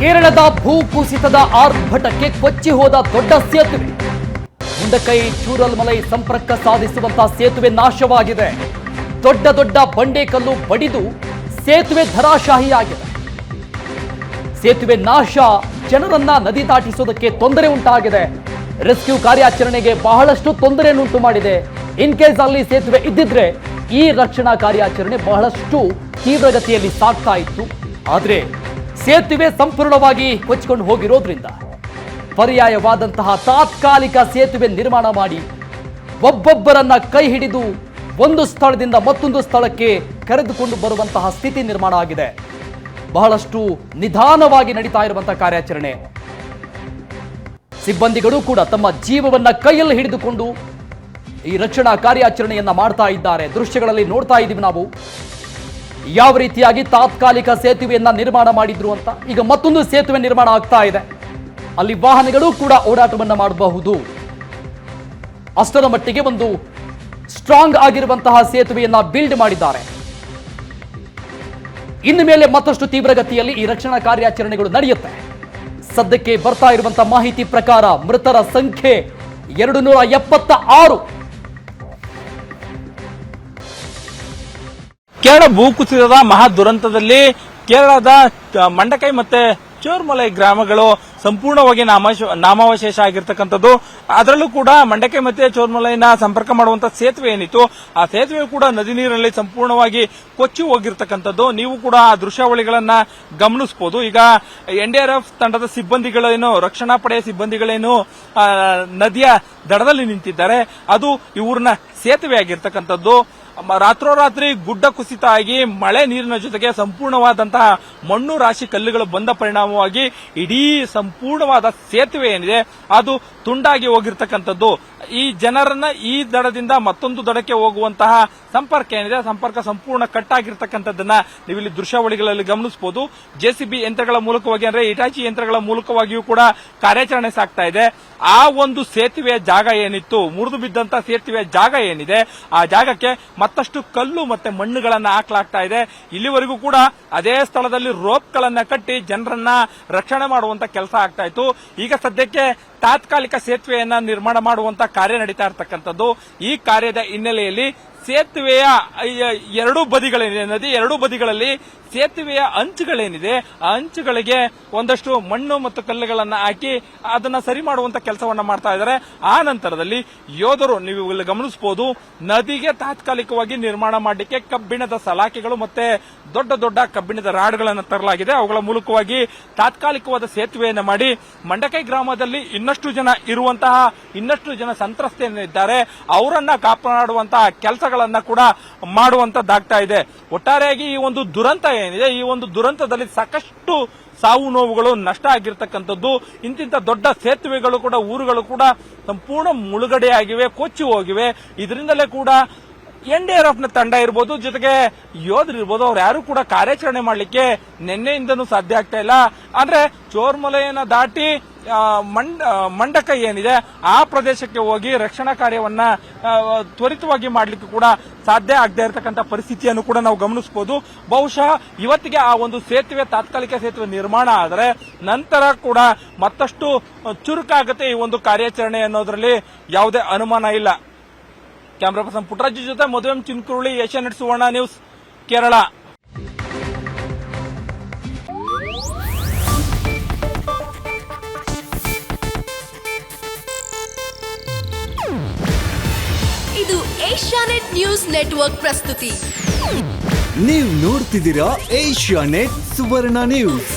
ಕೇರಳದ ಭೂಕುಸಿತದ ಆರ್ಭಟಕ್ಕೆ ಕೊಚ್ಚಿ ಹೋದ ದೊಡ್ಡ ಸೇತುವೆ. ಮುಂಡಕೈ ಚೂರಲ್ಮಲೈ ಸಂಪರ್ಕ ಸಾಧಿಸುವಂತಹ ಸೇತುವೆ ನಾಶವಾಗಿದೆ. ದೊಡ್ಡ ದೊಡ್ಡ ಬಂಡೆಕಲ್ಲು ಬಡಿದು ಸೇತುವೆ ಧರಾಶಾಹಿಯಾಗಿದೆ. ಸೇತುವೆ ನಾಶ, ಜನರನ್ನ ನದಿ ದಾಟಿಸೋದಕ್ಕೆ ತೊಂದರೆ ಉಂಟಾಗಿದೆ. ರೆಸ್ಕ್ಯೂ ಕಾರ್ಯಾಚರಣೆಗೆ ಬಹಳಷ್ಟು ತೊಂದರೆಯನ್ನುಂಟು ಮಾಡಿದೆ. ಇನ್ ಕೇಸ್ ಅಲ್ಲಿ ಸೇತುವೆ ಇದ್ದಿದ್ರೆ ಈ ರಕ್ಷಣಾ ಕಾರ್ಯಾಚರಣೆ ಬಹಳಷ್ಟು ತೀವ್ರಗತಿಯಲ್ಲಿ ಸಾಗ್ತಾ ಇತ್ತು. ಆದ್ರೆ ಸೇತುವೆ ಸಂಪೂರ್ಣವಾಗಿ ಕೊಚ್ಚಿಕೊಂಡು ಹೋಗಿರೋದ್ರಿಂದ ಪರ್ಯಾಯವಾದಂತಹ ತಾತ್ಕಾಲಿಕ ಸೇತುವೆ ನಿರ್ಮಾಣ ಮಾಡಿ ಒಬ್ಬೊಬ್ಬರನ್ನ ಕೈ ಹಿಡಿದು ಒಂದು ಸ್ಥಳದಿಂದ ಮತ್ತೊಂದು ಸ್ಥಳಕ್ಕೆ ಕರೆದುಕೊಂಡು ಬರುವಂತಹ ಸ್ಥಿತಿ ನಿರ್ಮಾಣ ಆಗಿದೆ. ಬಹಳಷ್ಟು ನಿಧಾನವಾಗಿ ನಡೀತಾ ಇರುವಂತಹ ಕಾರ್ಯಾಚರಣೆ. ಸಿಬ್ಬಂದಿಗಳು ಕೂಡ ತಮ್ಮ ಜೀವವನ್ನ ಕೈಯಲ್ಲಿ ಹಿಡಿದುಕೊಂಡು ಈ ರಕ್ಷಣಾ ಕಾರ್ಯಾಚರಣೆಯನ್ನ ಮಾಡ್ತಾ ಇದ್ದಾರೆ. ದೃಶ್ಯಗಳಲ್ಲಿ ನೋಡ್ತಾ ಇದ್ದೀವಿ ನಾವು. ಯಾವ ರೀತಿಯಾಗಿ ತಾತ್ಕಾಲಿಕ ಸೇತುವೆಯನ್ನ ನಿರ್ಮಾಣ ಮಾಡಿದ್ರು ಅಂತ ಈಗ ಮತ್ತೊಂದು ಸೇತುವೆ ನಿರ್ಮಾಣ ಆಗ್ತಾ ಇದೆ. ಅಲ್ಲಿ ವಾಹನಗಳು ಕೂಡ ಓಡಾಟವನ್ನು ಮಾಡಬಹುದು. ಅಷ್ಟರ ಮಟ್ಟಿಗೆ ಒಂದು ಸ್ಟ್ರಾಂಗ್ ಆಗಿರುವಂತಹ ಸೇತುವೆಯನ್ನ ಬಿಲ್ಡ್ ಮಾಡಿದ್ದಾರೆ. ಇನ್ನು ಮೇಲೆ ಮತ್ತಷ್ಟು ತೀವ್ರಗತಿಯಲ್ಲಿ ಈ ರಕ್ಷಣಾ ಕಾರ್ಯಾಚರಣೆಗಳು ನಡೆಯುತ್ತೆ. ಸದ್ಯಕ್ಕೆ ಬರ್ತಾ ಇರುವಂತಹ ಮಾಹಿತಿ ಪ್ರಕಾರ ಮೃತರ ಸಂಖ್ಯೆ ಎರಡು ನೂರ ಎಪ್ಪತ್ತ ಆರು ಕೇರಳ ಭೂಕುಸಿತದ ಮಹಾ ದುರಂತದಲ್ಲಿ ಕೇರಳದ ಮಂಡಕೈ ಮತ್ತೆ ಚೋರ್ಮಲೈ ಗ್ರಾಮಗಳು ಸಂಪೂರ್ಣವಾಗಿ ನಾಮಾವಶೇಷ ಆಗಿರ್ತಕ್ಕಂಥದ್ದು. ಅದರಲ್ಲೂ ಕೂಡ ಮಂಡಕೈ ಮತ್ತೆ ಚೋರ್ಮಲೈನ ಸಂಪರ್ಕ ಮಾಡುವಂತ ಸೇತುವೆ ಏನಿತ್ತು, ಆ ಸೇತುವೆ ಕೂಡ ನದಿ ನೀರಿನಲ್ಲಿ ಸಂಪೂರ್ಣವಾಗಿ ಕೊಚ್ಚಿ ಹೋಗಿರ್ತಕ್ಕಂಥದ್ದು. ನೀವು ಕೂಡ ಆ ದೃಶ್ಯಾವಳಿಗಳನ್ನ ಗಮನಿಸಬಹುದು ಈಗ ಎನ್ಡಿಆರ್ಎಫ್ ತಂಡದ ಸಿಬ್ಬಂದಿಗಳೇನು, ರಕ್ಷಣಾ ಪಡೆಯ ಸಿಬ್ಬಂದಿಗಳೇನು ನದಿಯ ದಡದಲ್ಲಿ ನಿಂತಿದ್ದಾರೆ. ಅದು ಇವ್ರನ್ನ ಸೇತುವೆ ಆಗಿರ್ತಕ್ಕಂಥದ್ದು. ರಾತ್ರೋರಾತ್ರಿ ಗುಡ್ಡ ಕುಸಿತ ಆಗಿ ಮಳೆ ನೀರಿನ ಜೊತೆಗೆ ಸಂಪೂರ್ಣವಾದಂತಹ ಮಣ್ಣು ರಾಶಿ ಕಲ್ಲುಗಳು ಬಂದ ಪರಿಣಾಮವಾಗಿ ಇಡೀ ಸಂಪೂರ್ಣವಾದ ಸೇತುವೆ ಏನಿದೆ, ಅದು ತುಂಡಾಗಿ ಹೋಗಿರ್ತಕ್ಕಂಥದ್ದು. ಈ ಜನರನ್ನ ಈ ದಡದಿಂದ ಮತ್ತೊಂದು ದಡಕ್ಕೆ ಹೋಗುವಂತಹ ಸಂಪರ್ಕ ಏನಿದೆ, ಸಂಪರ್ಕ ಸಂಪೂರ್ಣ ಕಟ್ ಆಗಿರ್ತಕ್ಕಂಥದ್ದನ್ನ ನೀವು ಇಲ್ಲಿ ದೃಶ್ಯಾವಳಿಗಳಲ್ಲಿ ಗಮನಿಸಬಹುದು ಜೆಸಿಬಿ ಯಂತ್ರಗಳ ಮೂಲಕವಾಗಿ ಅಂದ್ರೆ ಇಟಾಚಿ ಯಂತ್ರಗಳ ಮೂಲಕವಾಗಿಯೂ ಕೂಡ ಕಾರ್ಯಾಚರಣೆ ಸಾಗ್ತಾ ಇದೆ. ಆ ಒಂದು ಸೇತುವೆಯ ಜಾಗ ಏನಿತ್ತು, ಮುರಿದು ಬಿದ್ದಂತ ಸೇತುವೆಯ ಜಾಗ ಏನಿದೆ, ಆ ಜಾಗಕ್ಕೆ ಮತ್ತಷ್ಟು ಕಲ್ಲು ಮತ್ತೆ ಮಣ್ಣುಗಳನ್ನ ಹಾಕಲಾಗ್ತಾ ಇದೆ. ಇಲ್ಲಿವರೆಗೂ ಕೂಡ ಅದೇ ಸ್ಥಳದಲ್ಲಿ ರೋಪ್ಗಳನ್ನ ಕಟ್ಟಿ ಜನರನ್ನ ರಕ್ಷಣೆ ಮಾಡುವಂತ ಕೆಲಸ ಆಗ್ತಾ ಇತ್ತು. ಈಗ ಸದ್ಯಕ್ಕೆ ತಾತ್ಕಾಲಿಕ ಸೇತುವೆಯನ್ನ ನಿರ್ಮಾಣ ಮಾಡುವಂತ ಕಾರ್ಯ ನಡೀತಾ ಇರತಕ್ಕಂಥದ್ದು ಈ ಕಾರ್ಯದ ಹಿನ್ನೆಲೆಯಲ್ಲಿ ಸೇತುವೆಯ ಎರಡೂ ಬದಿಗಳೇನಿದೆ, ನದಿ ಎರಡೂ ಬದಿಗಳಲ್ಲಿ ಸೇತುವೆಯ ಅಂಚುಗಳೇನಿದೆ, ಆ ಅಂಚುಗಳಿಗೆ ಒಂದಷ್ಟು ಮಣ್ಣು ಮತ್ತು ಕಲ್ಲುಗಳನ್ನು ಹಾಕಿ ಅದನ್ನ ಸರಿ ಮಾಡುವಂತ ಕೆಲಸವನ್ನ ಮಾಡ್ತಾ ಇದ್ದಾರೆ. ಆ ನಂತರದಲ್ಲಿ ಯೋಧರು, ನೀವು ಇಲ್ಲಿ ಗಮನಿಸಬಹುದು ನದಿಗೆ ತಾತ್ಕಾಲಿಕವಾಗಿ ನಿರ್ಮಾಣ ಮಾಡಲಿಕ್ಕೆ ಕಬ್ಬಿಣದ ಸಲಾಕೆಗಳು ಮತ್ತೆ ದೊಡ್ಡ ದೊಡ್ಡ ಕಬ್ಬಿಣದ ರಾಡ್ಗಳನ್ನು ತರಲಾಗಿದೆ. ಅವುಗಳ ಮೂಲಕವಾಗಿ ತಾತ್ಕಾಲಿಕವಾದ ಸೇತುವೆಯನ್ನು ಮಾಡಿ ಮಂಡಕೈ ಗ್ರಾಮದಲ್ಲಿ ಇನ್ನಷ್ಟು ಜನ ಇರುವಂತಹ, ಇನ್ನಷ್ಟು ಜನ ಸಂತ್ರಸ್ತೆಯನ್ನು ಇದ್ದಾರೆ ಅವರನ್ನ ಕಾಪಾಡುವಂತಹ ಕೆಲಸಗಳನ್ನ ಕೂಡ ಮಾಡುವಂತದ್ದಾಗ್ತಾ ಇದೆ. ಒಟ್ಟಾರೆಯಾಗಿ ಈ ಒಂದು ದುರಂತ ಏನಿದೆ, ಈ ಒಂದು ದುರಂತದಲ್ಲಿ ಸಾಕಷ್ಟು ಸಾವು ನೋವುಗಳು ನಷ್ಟ ಆಗಿರ್ತಕ್ಕಂಥದ್ದು ಇಂತಿಂಥ ದೊಡ್ಡ ಸೇತುವೆಗಳು ಕೂಡ, ಊರುಗಳು ಕೂಡ ಸಂಪೂರ್ಣ ಮುಳುಗಡೆಯಾಗಿವೆ, ಕೊಚ್ಚಿ ಹೋಗಿವೆ. ಇದರಿಂದಲೇ ಕೂಡ ಎನ್ಡಿಆರ್ಎಫ್ನ ತಂಡ ಇರ್ಬೋದು, ಜೊತೆಗೆ ಯೋಧರು ಇರ್ಬೋದು, ಅವ್ರು ಯಾರು ಕೂಡ ಕಾರ್ಯಾಚರಣೆ ಮಾಡಲಿಕ್ಕೆ ನಿನ್ನೆಯಿಂದನೂ ಸಾಧ್ಯ ಆಗ್ತಾ ಇಲ್ಲ. ಅಂದ್ರೆ ಚೋರ್ಮಲೆಯನ್ನ ದಾಟಿ ಮಂಡ ಮಂಡಕ ಏನಿದೆ, ಆ ಪ್ರದೇಶಕ್ಕೆ ಹೋಗಿ ರಕ್ಷಣಾ ಕಾರ್ಯವನ್ನ ತ್ವರಿತವಾಗಿ ಮಾಡಲಿಕ್ಕೆ ಕೂಡ ಸಾಧ್ಯ ಆಗದೆ ಇರತಕ್ಕಂತ ಪರಿಸ್ಥಿತಿಯನ್ನು ಕೂಡ ನಾವು ಗಮನಿಸಬಹುದು ಬಹುಶಃ ಇವತ್ತಿಗೆ ಆ ಒಂದು ಸೇತುವೆ, ತಾತ್ಕಾಲಿಕ ಸೇತುವೆ ನಿರ್ಮಾಣ ಆದರೆ ನಂತರ ಕೂಡ ಮತ್ತಷ್ಟು ಚುರುಕಾಗುತ್ತೆ ಈ ಒಂದು ಕಾರ್ಯಾಚರಣೆ ಅನ್ನೋದ್ರಲ್ಲಿ ಯಾವುದೇ ಅನುಮಾನ ಇಲ್ಲ. ಕ್ಯಾಮ್ರಾ ಪರ್ಸನ್ ಪುಟ್ಟರಾಜು ಜೊತೆ ಮದುವೆ ಚಿನ್ಕುರುಳಿ ಏಷ್ಯಾನೆಟ್ ಸುವರ್ಣ ನ್ಯೂಸ್ ಕೇರಳ. ಇದು ಏಷ್ಯಾನೆಟ್ ನ್ಯೂಸ್ ನೆಟ್ವರ್ಕ್ ಪ್ರಸ್ತುತಿ. ನೀವು ನೋಡ್ತಿದ್ದೀರಾ ಏಷ್ಯಾ ನೆಟ್ ಸುವರ್ಣ ನ್ಯೂಸ್.